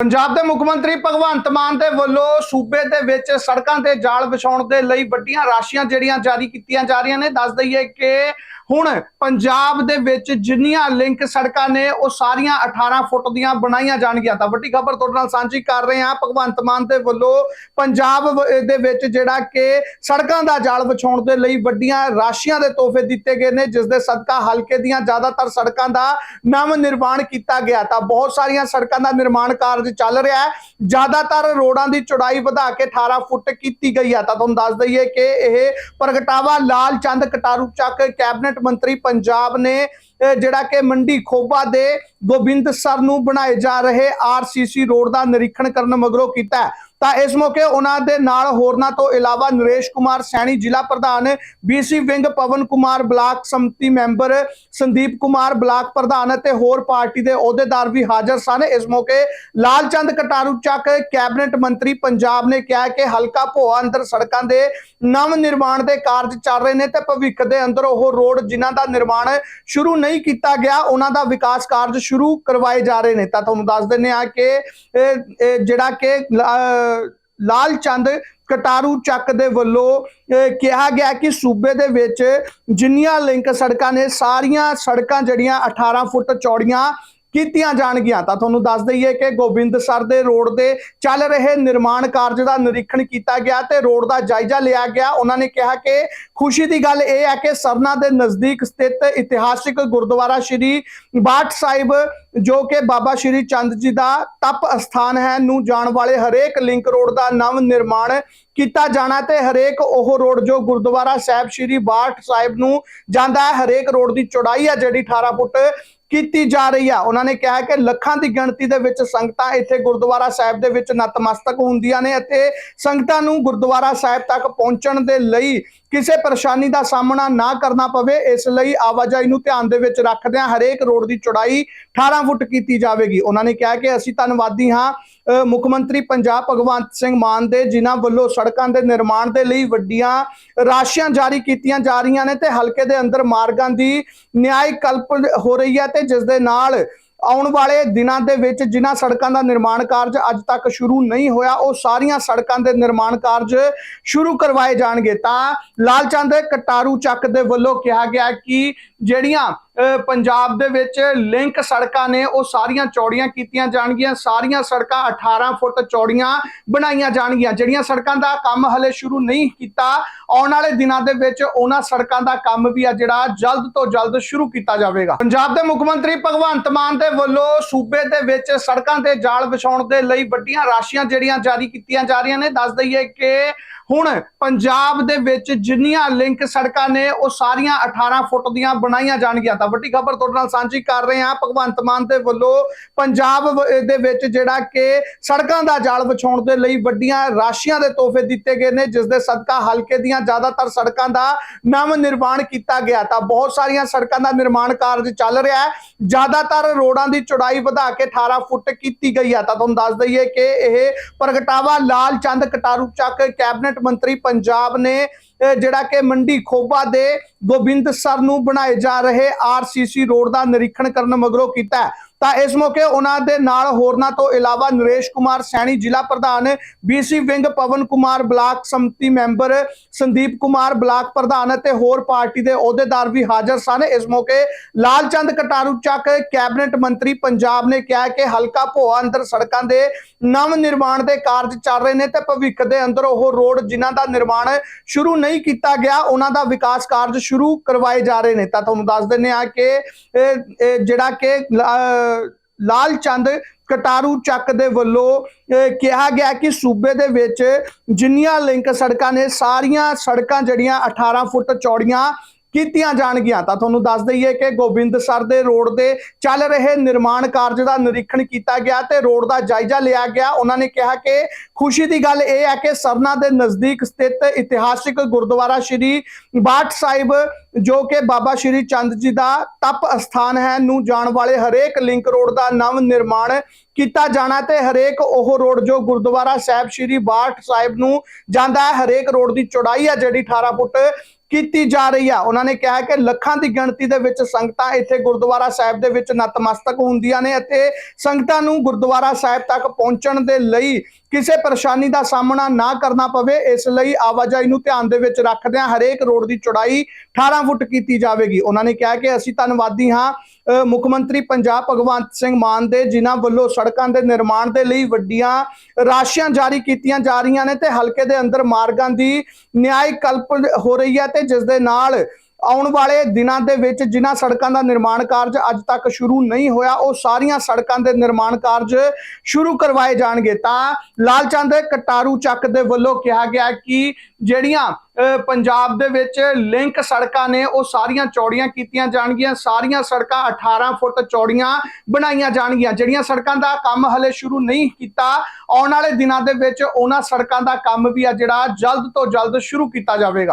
ਪੰਜਾਬ ਦੇ ਮੁੱਖ ਮੰਤਰੀ ਭਗਵੰਤ ਮਾਨ ਦੇ ਵੱਲੋਂ ਸੂਬੇ ਦੇ ਵਿੱਚ ਸੜਕਾਂ ਤੇ ਜਾਲ ਵਿਛਾਉਣ ਦੇ ਲਈ ਵੱਡੀਆਂ ਰਾਸ਼ੀਆਂ ਜਿਹੜੀਆਂ ਜਾਰੀ ਕੀਤੀਆਂ ਜਾ ਰਹੀਆਂ ਨੇ। ਦੱਸ ਦਈਏ ਕਿ ਹੁਣ ਪੰਜਾਬ ਦੇ ਵਿੱਚ ਜਿੰਨੀਆਂ ਲਿੰਕ ਸੜਕਾਂ ਨੇ, ਉਹ ਸਾਰੀਆਂ 18 ਫੁੱਟ ਦੀਆਂ ਬਣਾਈਆਂ ਜਾਣਗੀਆਂ। ਤਾਂ ਵੱਡੀ ਖਬਰ ਤੁਹਾਡੇ ਨਾਲ ਸਾਂਝੀ ਕਰ ਰਹੇ ਹਾਂ। ਭਗਵੰਤ ਮਾਨ ਦੇ ਵੱਲੋਂ ਪੰਜਾਬ ਦੇ ਵਿੱਚ ਜਿਹੜਾ ਕਿ ਸੜਕਾਂ ਦਾ ਜਾਲ ਵਿਛਾਉਣ ਦੇ ਲਈ ਵੱਡੀਆਂ ਰਾਸ਼ੀਆਂ ਦੇ ਤੋਹਫੇ ਦਿੱਤੇ ਗਏ ਨੇ, ਜਿਸ ਦੇ ਸਦਕਾ ਹਲਕੇ ਦੀਆਂ ਜ਼ਿਆਦਾਤਰ ਸੜਕਾਂ ਦਾ ਨਵ ਨਿਰਮਾਣ ਕੀਤਾ ਗਿਆ। ਤਾਂ ਬਹੁਤ ਸਾਰੀਆਂ ਸੜਕਾਂ ਦਾ ਨਿਰਮਾਣ ਕਾਰਜ ਚੱਲ ਰਿਹਾ ਹੈ। ਜ਼ਿਆਦਾਤਰ ਰੋਡਾਂ ਦੀ ਚੌੜਾਈ ਵਧਾ ਕੇ 18 ਫੁੱਟ ਕੀਤੀ ਗਈ ਹੈ। ਤਾਂ ਤੁਹਾਨੂੰ ਦੱਸ ਦਈਏ ਕਿ ਇਹ ਪ੍ਰਗਟਾਵਾ ਲਾਲ ਚੰਦ ਕਟਾਰੂ ਚੱਕ ਕੈਬਨਿਟ ਮੰਤਰੀ ਪੰਜਾਬ ਨੇ ਜਿਹੜਾ ਕਿ ਮੰਡੀ ਖੋਬਾ ਦੇ ਗੋਬਿੰਦ ਸਰ ਨੂੰ ਬਣਾਏ ਜਾ ਰਹੇ ਆਰਸੀਸੀ ਰੋਡ ਦਾ ਨਿਰੀਖਣ ਕਰਨ ਮਗਰੋਂ ਕੀਤਾ ਤਾਂ ਇਸ ਮੌਕੇ ਉਹਨਾਂ ਦੇ ਨਾਲ ਹੋਰਨਾਂ ਤੋਂ ਇਲਾਵਾ ਨਰੇਸ਼ ਕੁਮਾਰ ਸੈਣੀ, ਜ਼ਿਲ੍ਹਾ ਪ੍ਰਧਾਨ BC wing Pawan Kumar, block ਸੰਮਤੀ ਮੈਂਬਰ ਸੰਦੀਪ ਕੁਮਾਰ, ਬਲਾਕ ਪ੍ਰਧਾਨ ਅਤੇ ਹੋਰ ਪਾਰਟੀ ਦੇ ਅਹੁਦੇਦਾਰ ਵੀ ਹਾਜ਼ਰ ਸਨ। ਇਸ ਮੌਕੇ ਲਾਲ ਚੰਦ ਕਟਾਰੂ ਚੱਕ ਕੈਬਨਿਟ ਮੰਤਰੀ ਪੰਜਾਬ ਨੇ ਕਿਹਾ ਕਿ ਹਲਕਾ ਭੋਆ ਅੰਦਰ ਸੜਕਾਂ ਦੇ ਨਵ ਨਿਰਮਾਣ ਦੇ ਕਾਰਜ ਚੱਲ ਰਹੇ ਨੇ ਤੇ ਭਵਿੱਖ ਦੇ ਅੰਦਰ ਉਹ ਰੋਡ ਜਿਨ੍ਹਾਂ ਦਾ ਨਿਰਮਾਣ ਸ਼ੁਰੂ ਨਹੀਂ ਕੀਤਾ ਗਿਆ, ਉਹਨਾਂ ਦਾ ਵਿਕਾਸ ਕਾਰਜ ਸ਼ੁਰੂ ਕਰਵਾਏ ਜਾ ਰਹੇ ਨੇ। ਤਾਂ ਤੁਹਾਨੂੰ ਦੱਸ ਦਿੰਦੇ ਆ ਕਿ ਜਿਹੜਾ ਕਿ ਲਾਲ ਚੰਦ ਕਟਾਰੂ ਚੱਕ ਦੇ ਵੱਲੋਂ ਅਹ, ਕਿਹਾ ਗਿਆ ਕਿ ਸੂਬੇ ਦੇ ਵਿੱਚ ਜਿੰਨੀਆਂ ਲਿੰਕ ਸੜਕਾਂ ਨੇ ਸਾਰੀਆਂ ਸੜਕਾਂ ਜਿਹੜੀਆਂ 18 ਫੁੱਟ ਚੌੜੀਆਂ ਕੀਤੀਆਂ ਜਾਣਗੀਆਂ। ਤਾਂ ਤੁਹਾਨੂੰ ਦੱਸ ਦਈਏ ਕਿ ਗੋਬਿੰਦਸਰ ਦੇ ਰੋਡ ਦੇ ਚੱਲ ਰਹੇ ਨਿਰਮਾਣ ਕਾਰਜ ਦਾ ਨਿਰੀਖਣ ਕੀਤਾ ਗਿਆ ਤੇ ਰੋਡ ਦਾ ਜਾਇਜ਼ਾ ਲਿਆ ਗਿਆ। ਉਹਨਾਂ ਨੇ ਕਿਹਾ ਕਿ ਖੁਸ਼ੀ ਦੀ ਗੱਲ ਇਹ ਹੈ ਕਿ ਸਰਨਾ ਦੇ ਨਜ਼ਦੀਕ ਸਥਿਤ ਇਤਿਹਾਸਿਕ ਗੁਰਦੁਆਰਾ ਸ਼੍ਰੀ ਬਾਠ ਸਾਹਿਬ, ਜੋ ਕਿ ਬਾਬਾ ਸ਼੍ਰੀ ਚੰਦ ਜੀ ਦਾ ਤਪ ਅਸਥਾਨ ਹੈ, ਨੂੰ ਜਾਣ ਵਾਲੇ ਹਰੇਕ ਲਿੰਕ ਰੋਡ ਦਾ ਨਵ ਨਿਰਮਾਣ ਕੀਤਾ ਜਾਣਾ ਤੇ ਹਰੇਕ ਉਹ ਰੋਡ ਜੋ ਗੁਰਦੁਆਰਾ ਸਾਹਿਬ ਸ਼੍ਰੀ ਬਾਠ ਸਾਹਿਬ ਨੂੰ ਜਾਂਦਾ ਹੈ, ਹਰੇਕ ਰੋਡ ਦੀ ਚੌੜਾਈ ਹੈ, ਜਿਹੜੀ 18 ਫੁੱਟ ਕੀਤੀ ਜਾ ਰਹੀ ਆ। ਉਹਨਾਂ ਨੇ ਕਿਹਾ ਕਿ ਲੱਖਾਂ ਦੀ ਗਿਣਤੀ ਦੇ ਵਿੱਚ ਸੰਗਤਾਂ ਇੱਥੇ ਗੁਰਦੁਆਰਾ ਸਾਹਿਬ ਦੇ ਵਿੱਚ ਨਤਮਸਤਕ ਹੁੰਦੀਆਂ ਨੇ ਅਤੇ ਸੰਗਤਾਂ ਨੂੰ ਗੁਰਦੁਆਰਾ ਸਾਹਿਬ ਤੱਕ ਪਹੁੰਚਣ ਦੇ ਲਈ ਕਿਸੇ ਪਰੇਸ਼ਾਨੀ ਦਾ ਸਾਹਮਣਾ ਨਾ ਕਰਨਾ ਪਵੇ ਇਸ ਲਈ ਆਵਾਜਾਈ ਨੂੰ ਧਿਆਨ ਦੇ ਵਿੱਚ ਰੱਖਦਿਆਂ ਹਰੇਕ ਰੋਡ ਦੀ ਚੌੜਾਈ 18 ਫੁੱਟ ਕੀਤੀ ਜਾਵੇਗੀ। ਉਹਨਾਂ ਨੇ ਕਿਹਾ ਕਿ ਅਸੀਂ ਧੰਨਵਾਦੀ ਹਾਂ ਅ, ਮੁੱਖ ਮੰਤਰੀ ਪੰਜਾਬ ਭਗਵੰਤ ਸਿੰਘ ਮਾਨ ਦੇ ਜਿਨ੍ਹਾਂ ਵੱਲੋਂ ਸੜਕਾਂ ਦੇ ਨਿਰਮਾਣ ਦੇ ਲਈ ਵੱਡੀਆਂ ਰਾਸ਼ੀਆਂ ਜਾਰੀ ਕੀਤੀਆਂ ਜਾ ਰਹੀਆਂ ਨੇ ਤੇ ਹਲਕੇ ਦੇ ਅੰਦਰ ਮਾਰਗਾਂ ਦੀ ਨਿਆਇ ਕਲਪ ਹੋ ਰਹੀ ਹੈ ਤੇ ਜਿਸ ਦੇ ਨਾਲ ਆਉਣ ਵਾਲੇ ਦਿਨਾਂ ਦੇ ਵਿੱਚ ਜਿਨ੍ਹਾਂ ਸੜਕਾਂ ਦਾ ਨਿਰਮਾਣ ਕਾਰਜ ਅੱਜ ਤੱਕ ਸ਼ੁਰੂ ਨਹੀਂ ਹੋਇਆ, ਉਹ ਸਾਰੀਆਂ ਸੜਕਾਂ ਦੇ ਨਿਰਮਾਣ ਕਾਰਜ ਸ਼ੁਰੂ ਕਰਵਾਏ ਜਾਣਗੇ। ਤਾਂ ਲਾਲਚੰਦ ਕਟਾਰੂ ਚੱਕ ਦੇ ਵੱਲੋਂ ਕਿਹਾ ਗਿਆ ਕਿ ਜਿਹੜੀਆਂ ਪੰਜਾਬ ਦੇ ਵਿੱਚ ਲਿੰਕ ਸੜਕਾਂ ਨੇ ਉਹ ਸਾਰੀਆਂ ਚੌੜੀਆਂ ਕੀਤੀਆਂ ਜਾਣਗੀਆਂ। ਸਾਰੀਆਂ ਸੜਕਾਂ 18 ਫੁੱਟ ਚੌੜੀਆਂ ਬਣਾਈਆਂ ਜਾਣਗੀਆਂ। ਜਿਹੜੀਆਂ ਸੜਕਾਂ ਦਾ ਕੰਮ ਹਲੇ ਸ਼ੁਰੂ ਨਹੀਂ ਕੀਤਾ, ਆਉਣ ਵਾਲੇ ਦਿਨਾਂ ਦੇ ਵਿੱਚ ਉਹਨਾਂ ਸੜਕਾਂ ਦਾ ਕੰਮ ਵੀ ਆ ਜਿਹੜਾ ਜਲਦ ਤੋਂ ਜਲਦ ਸ਼ੁਰੂ ਕੀਤਾ ਜਾਵੇਗਾ। ਪੰਜਾਬ ਦੇ ਮੁੱਖ ਮੰਤਰੀ ਭਗਵੰਤ ਮਾਨ ਦੇ ਵੱਲੋਂ ਸੂਬੇ ਦੇ ਵਿੱਚ ਸੜਕਾਂ ਤੇ ਜਾਲ ਵਿਛਾਉਣ ਦੇ ਲਈ ਵੱਡੀਆਂ ਰਾਸ਼ੀਆਂ ਜਿਹੜੀਆਂ ਜਾਰੀ ਕੀਤੀਆਂ ਜਾ ਰਹੀਆਂ ਨੇ। ਦੱਸ ਦਈਏ ਕਿ ਹੁਣ ਪੰਜਾਬ ਦੇ ਵਿੱਚ ਜਿੰਨੀਆਂ ਲਿੰਕ ਸੜਕਾਂ ਨੇ, ਉਹ ਸਾਰੀਆਂ 18 ਫੁੱਟ ਦੀਆਂ ਬਣਾਈਆਂ ਜਾਣਗੀਆਂ। ਤਾਂ ਵੱਡੀ ਖਬਰ ਤੁਹਾਡੇ ਨਾਲ ਸਾਂਝੀ ਕਰ ਰਹੇ ਹਾਂ। ਭਗਵੰਤ ਮਾਨ ਦੇ ਵੱਲੋਂ ਪੰਜਾਬ ਦੇ ਵਿੱਚ ਜਿਹੜਾ ਕਿ ਸੜਕਾਂ ਦਾ ਜਾਲ ਵਿਛਾਉਣ ਦੇ ਲਈ ਵੱਡੀਆਂ ਰਾਸ਼ੀਆਂ ਦੇ ਤੋਹਫੇ ਦਿੱਤੇ ਗਏ ਨੇ, ਜਿਸ ਦੇ ਸਦਕਾ ਹਲਕੇ ਦੀਆਂ ਜ਼ਿਆਦਾਤਰ ਸੜਕਾਂ ਦਾ ਨਵ ਨਿਰਮਾਣ ਕੀਤਾ ਗਿਆ। ਤਾਂ ਬਹੁਤ ਸਾਰੀਆਂ ਸੜਕਾਂ ਦਾ ਨਿਰਮਾਣ ਕਾਰਜ ਚੱਲ ਰਿਹਾ ਹੈ। ਜ਼ਿਆਦਾਤਰ ਰੋਡਾਂ ਦੀ ਚੌੜਾਈ ਵਧਾ ਕੇ 18 ਫੁੱਟ ਕੀਤੀ ਗਈ ਹੈ। ਤਾਂ ਤੁਹਾਨੂੰ ਦੱਸ ਦਈਏ ਕਿ ਇਹ ਪ੍ਰਗਟਾਵਾ ਲਾਲ ਚੰਦ ਕਟਾਰੂ ਚੱਕ ਕੈਬਨਿਟ ਮੰਤਰੀ ਪੰਜਾਬ ਨੇ ਜਿਹੜਾ ਕਿ ਮੰਡੀ ਖੋਬਾ ਦੇ ਗੋਬਿੰਦ ਸਰ ਨੂੰ ਬਣਾਏ ਜਾ ਰਹੇ ਆਰਸੀਸੀ ਰੋਡ ਦਾ ਨਿਰੀਖਣ ਕਰਨ ਮਗਰੋਂ ਕੀਤਾ ਤਾਂ ਇਸ ਮੌਕੇ ਉਹਨਾਂ ਦੇ ਨਾਲ ਹੋਰਨਾਂ ਤੋਂ ਇਲਾਵਾ ਨਰੇਸ਼ ਕੁਮਾਰ ਸੈਣੀ, ਜ਼ਿਲ੍ਹਾ ਪ੍ਰਧਾਨ BC wing Pawan Kumar, block ਸੰਮਤੀ ਮੈਂਬਰ ਸੰਦੀਪ ਕੁਮਾਰ, ਬਲਾਕ ਪ੍ਰਧਾਨ ਅਤੇ ਹੋਰ ਪਾਰਟੀ ਦੇ ਅਹੁਦੇਦਾਰ ਵੀ ਹਾਜ਼ਰ ਸਨ। ਇਸ ਮੌਕੇ ਲਾਲ ਚੰਦ ਕਟਾਰੂ ਚੱਕ ਕੈਬਨਿਟ ਮੰਤਰੀ ਪੰਜਾਬ ਨੇ ਕਿਹਾ ਕਿ ਹਲਕਾ ਭੋਆ ਅੰਦਰ ਸੜਕਾਂ ਦੇ ਨਵ ਨਿਰਮਾਣ ਦੇ ਕਾਰਜ ਚੱਲ ਰਹੇ ਨੇ ਤੇ ਭਵਿੱਖ ਦੇ ਅੰਦਰ ਉਹ ਰੋਡ ਜਿਨ੍ਹਾਂ ਦਾ ਨਿਰਮਾਣ ਸ਼ੁਰੂ ਨਹੀਂ ਕੀਤਾ ਗਿਆ, ਉਹਨਾਂ ਦਾ ਵਿਕਾਸ ਕਾਰਜ ਸ਼ੁਰੂ ਕਰਵਾਏ ਜਾ ਰਹੇ ਨੇ। ਤਾਂ ਤੁਹਾਨੂੰ ਦੱਸ ਦਿੰਦੇ ਆ ਕਿ ਜਿਹੜਾ ਕਿ ਲਾਲ ਚੰਦ ਕਟਾਰੂ ਚੱਕ ਦੇ ਵੱਲੋਂ ਅਹ, ਕਿਹਾ ਗਿਆ ਕਿ ਸੂਬੇ ਦੇ ਵਿੱਚ ਜਿੰਨੀਆਂ ਲਿੰਕ ਸੜਕਾਂ ਨੇ ਸਾਰੀਆਂ ਸੜਕਾਂ ਜਿਹੜੀਆਂ 18 ਫੁੱਟ ਚੌੜੀਆਂ ਕੀਤੀਆਂ ਜਾਣਗੀਆਂ। ਤਾਂ ਤੁਹਾਨੂੰ ਦੱਸ ਦਈਏ ਕਿ ਗੋਬਿੰਦਸਰ ਦੇ ਰੋਡ ਦੇ ਚੱਲ ਰਹੇ ਨਿਰਮਾਣ ਕਾਰਜ ਦਾ ਨਿਰੀਖਣ ਕੀਤਾ ਗਿਆ ਤੇ ਰੋਡ ਦਾ ਜਾਇਜ਼ਾ ਲਿਆ ਗਿਆ। ਉਹਨਾਂ ਨੇ ਕਿਹਾ ਕਿ ਖੁਸ਼ੀ ਦੀ ਗੱਲ ਇਹ ਹੈ ਕਿ ਸਰਨਾ ਦੇ ਨਜ਼ਦੀਕ ਸਥਿਤ ਇਤਿਹਾਸਿਕ ਗੁਰਦੁਆਰਾ ਸ਼੍ਰੀ ਬਾਠ ਸਾਹਿਬ, ਜੋ ਕਿ ਬਾਬਾ ਸ਼੍ਰੀ ਚੰਦ ਜੀ ਦਾ ਤਪ ਅਸਥਾਨ ਹੈ, ਨੂੰ ਜਾਣ ਵਾਲੇ ਹਰੇਕ ਲਿੰਕ ਰੋਡ ਦਾ ਨਵ ਨਿਰਮਾਣ ਕੀਤਾ ਜਾਣਾ ਤੇ ਹਰੇਕ ਉਹ ਰੋਡ ਜੋ ਗੁਰਦੁਆਰਾ ਸਾਹਿਬ ਸ਼੍ਰੀ ਬਾਠ ਸਾਹਿਬ ਨੂੰ ਜਾਂਦਾ ਹੈ, ਹਰੇਕ ਰੋਡ ਦੀ ਚੌੜਾਈ ਹੈ, ਜਿਹੜੀ 18 ਫੁੱਟ ਕੀਤੀ ਜਾ ਰਹੀ ਆ। ਉਹਨਾਂ ਨੇ ਕਿਹਾ ਕਿ ਲੱਖਾਂ ਦੀ ਗਿਣਤੀ ਦੇ ਵਿੱਚ ਸੰਗਤਾਂ ਇੱਥੇ ਗੁਰਦੁਆਰਾ ਸਾਹਿਬ ਦੇ ਵਿੱਚ ਨਤਮਸਤਕ ਹੁੰਦੀਆਂ ਨੇ ਅਤੇ ਸੰਗਤਾਂ ਨੂੰ ਗੁਰਦੁਆਰਾ ਸਾਹਿਬ ਤੱਕ ਪਹੁੰਚਣ ਦੇ ਲਈ ਕਿਸੇ ਪਰੇਸ਼ਾਨੀ ਦਾ ਸਾਹਮਣਾ ਨਾ ਕਰਨਾ ਪਵੇ ਇਸ ਲਈ ਆਵਾਜਾਈ ਨੂੰ ਧਿਆਨ ਦੇ ਵਿੱਚ ਰੱਖਦਿਆਂ ਹਰੇਕ ਰੋਡ ਦੀ ਚੌੜਾਈ 18 ਫੁੱਟ ਕੀਤੀ ਜਾਵੇਗੀ। ਉਹਨਾਂ ਨੇ ਕਿਹਾ ਕਿ ਅਸੀਂ ਧੰਨਵਾਦੀ ਹਾਂ ਅ, ਮੁੱਖ ਮੰਤਰੀ ਪੰਜਾਬ ਭਗਵੰਤ ਸਿੰਘ ਮਾਨ ਦੇ ਜਿਨ੍ਹਾਂ ਵੱਲੋਂ ਸੜਕਾਂ ਦੇ ਨਿਰਮਾਣ ਦੇ ਲਈ ਵੱਡੀਆਂ ਰਾਸ਼ੀਆਂ ਜਾਰੀ ਕੀਤੀਆਂ ਜਾ ਰਹੀਆਂ ਨੇ ਤੇ ਹਲਕੇ ਦੇ ਅੰਦਰ ਮਾਰਗਾਂ ਦੀ ਨਿਆਇ ਕਲਪ ਹੋ ਰਹੀ ਹੈ ਤੇ ਜਿਸ ਦੇ ਨਾਲ ਆਉਣ ਵਾਲੇ ਦਿਨਾਂ ਦੇ ਵਿੱਚ ਜਿਨ੍ਹਾਂ ਸੜਕਾਂ ਦਾ ਨਿਰਮਾਣ ਕਾਰਜ ਅੱਜ ਤੱਕ ਸ਼ੁਰੂ ਨਹੀਂ ਹੋਇਆ, ਉਹ ਸਾਰੀਆਂ ਸੜਕਾਂ ਦੇ ਨਿਰਮਾਣ ਕਾਰਜ ਸ਼ੁਰੂ ਕਰਵਾਏ ਜਾਣਗੇ। ਤਾਂ ਲਾਲਚੰਦ ਕਟਾਰੂ ਚੱਕ ਦੇ ਵੱਲੋਂ ਕਿਹਾ ਗਿਆ ਕਿ ਜਿਹੜੀਆਂ ਪੰਜਾਬ ਦੇ ਵਿੱਚ ਲਿੰਕ ਸੜਕਾਂ ਨੇ, ਉਹ ਸਾਰੀਆਂ ਚੌੜੀਆਂ ਕੀਤੀਆਂ ਜਾਣਗੀਆਂ। ਸਾਰੀਆਂ ਸੜਕਾਂ 18 ਫੁੱਟ ਚੌੜੀਆਂ ਬਣਾਈਆਂ ਜਾਣਗੀਆਂ। ਜਿਹੜੀਆਂ ਸੜਕਾਂ ਦਾ ਕੰਮ ਹਲੇ ਸ਼ੁਰੂ ਨਹੀਂ ਕੀਤਾ, ਆਉਣ ਵਾਲੇ ਦਿਨਾਂ ਦੇ ਵਿੱਚ ਉਹਨਾਂ ਸੜਕਾਂ ਦਾ ਕੰਮ ਵੀ ਆ ਜਿਹੜਾ ਜਲਦ ਤੋਂ ਜਲਦ ਸ਼ੁਰੂ ਕੀਤਾ ਜਾਵੇਗਾ।